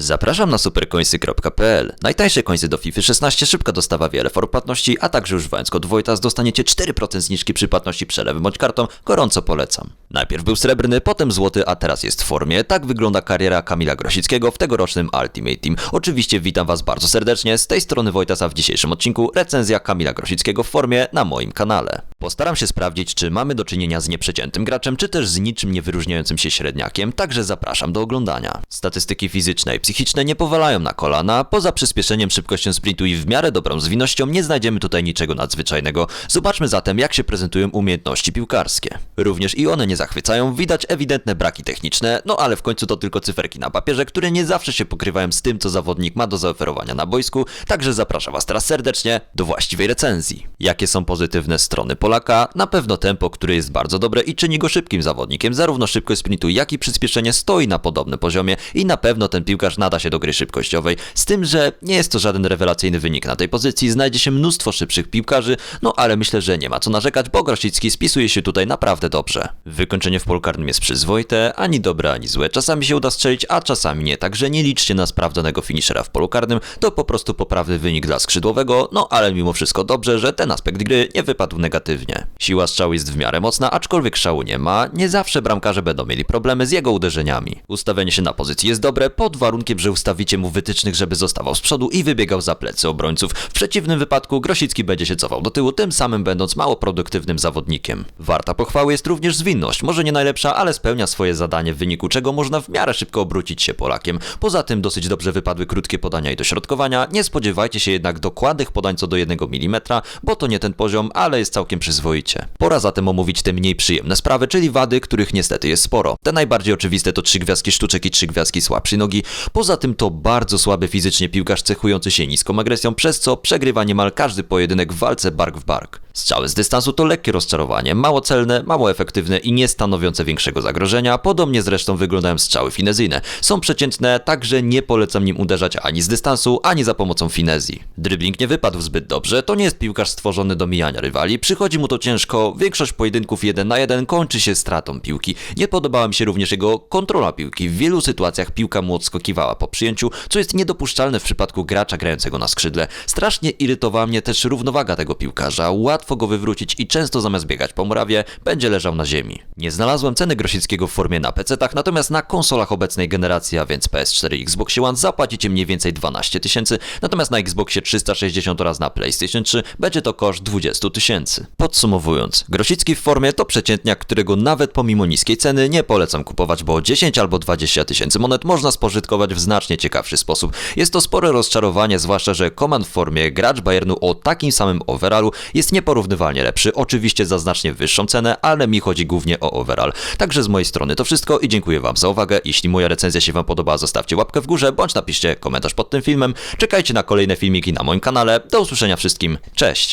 Zapraszam na supercoinsy.pl. Najtańsze coinsy do FIFA 16, szybka dostawa, wiele form płatności, a także używając kod Wojtas dostaniecie 4% zniżki przy płatności przelewem bądź kartą. Gorąco polecam. Najpierw był srebrny, potem złoty, a teraz jest w formie. Tak wygląda kariera Kamila Grosickiego w tegorocznym Ultimate Team. Oczywiście witam Was bardzo serdecznie. Z tej strony Wojtasa w dzisiejszym odcinku recenzja Kamila Grosickiego w formie na moim kanale. Postaram się sprawdzić, czy mamy do czynienia z nieprzeciętym graczem, czy też z niczym nie wyróżniającym się średniakiem, także zapraszam do oglądania. Statystyki fizyczne i psychiczne nie powalają na kolana, poza przyspieszeniem szybkością sprintu i w miarę dobrą zwinnością nie znajdziemy tutaj niczego nadzwyczajnego. Zobaczmy zatem, jak się prezentują umiejętności piłkarskie. Również i one nie zachwycają, widać ewidentne braki techniczne, no ale w końcu to tylko cyferki na papierze, które nie zawsze się pokrywają z tym, co zawodnik ma do zaoferowania na boisku, także zapraszam Was teraz serdecznie do właściwej recenzji. Jakie są pozytywne strony Polaka? Na pewno tempo, które jest bardzo dobre i czyni go szybkim zawodnikiem, zarówno szybkość sprintu, jak i przyspieszenie stoi na podobnym poziomie i na pewno ten piłkarz nada się do gry szybkościowej, z tym, że nie jest to żaden rewelacyjny wynik na tej pozycji, znajdzie się mnóstwo szybszych piłkarzy, no ale myślę, że nie ma co narzekać, bo Grosicki spisuje się tutaj naprawdę dobrze. Wykończenie w polu karnym jest przyzwoite, ani dobre, ani złe, czasami się uda strzelić, a czasami nie, także nie liczcie na sprawdzonego finishera w polu karnym, to po prostu poprawny wynik dla skrzydłowego, no ale mimo wszystko dobrze, że ten aspekt gry nie wypadł negatywnie. Siła strzału jest w miarę mocna, aczkolwiek szału nie ma, nie zawsze bramkarze będą mieli problemy z jego uderzeniami. Ustawienie się na pozycji jest dobre, pod warunkiem, że ustawicie mu wytycznych, żeby zostawał z przodu i wybiegał za plecy obrońców. W przeciwnym wypadku Grosicki będzie się cofał do tyłu, tym samym będąc mało produktywnym zawodnikiem. Warta pochwały jest również zwinność, może nie najlepsza, ale spełnia swoje zadanie, w wyniku czego można w miarę szybko obrócić się Polakiem. Poza tym dosyć dobrze wypadły krótkie podania i dośrodkowania, nie spodziewajcie się jednak dokładnych podań co do 1 mm, bo to nie ten poziom, ale jest całkiem przyzwoicie. Pora zatem omówić te mniej przyjemne sprawy, czyli wady, których niestety jest sporo. Te najbardziej oczywiste to trzy gwiazdki sztuczek i trzy gwiazdki słabszej nogi. Poza tym to bardzo słaby fizycznie piłkarz cechujący się niską agresją, przez co przegrywa niemal każdy pojedynek w walce bark w bark. Strzały z dystansu to lekkie rozczarowanie, mało celne, mało efektywne i nie stanowiące większego zagrożenia. Podobnie zresztą wyglądają strzały finezyjne. Są przeciętne, także nie polecam nim uderzać ani z dystansu, ani za pomocą finezji. Dribbling nie wypadł zbyt dobrze, to nie jest piłkarz stworzony do mijania rywali, przychodzi mu to ciężko, większość pojedynków 1 na 1 kończy się stratą piłki. Nie podobała mi się również jego kontrola piłki. W wielu sytuacjach piłka mu odskakiwała po przyjęciu, co jest niedopuszczalne w przypadku gracza grającego na skrzydle. Strasznie irytowała mnie też równowaga tego piłkarza, łatwo go wywrócić i często zamiast biegać po murawie, będzie leżał na ziemi. Nie znalazłem ceny Grosickiego w formie na PC-tach, natomiast na konsolach obecnej generacji, a więc PS4 i Xbox One zapłacicie mniej więcej 12 tysięcy, natomiast na Xboxie 360 oraz na PlayStation 3 będzie to koszt 20 tysięcy. Podsumowując, Grosicki w formie to przeciętniak, którego nawet pomimo niskiej ceny nie polecam kupować, bo 10 albo 20 tysięcy monet można spożytkować w znacznie ciekawszy sposób. Jest to spore rozczarowanie, zwłaszcza, że Koman w formie gracz Bayernu o takim samym overallu jest nieporównywalnie lepszy, oczywiście za znacznie wyższą cenę, ale mi chodzi głównie o overall. Także z mojej strony to wszystko i dziękuję Wam za uwagę. Jeśli moja recenzja się Wam podoba, zostawcie łapkę w górze, bądź napiszcie komentarz pod tym filmem. Czekajcie na kolejne filmiki na moim kanale. Do usłyszenia wszystkim. Cześć!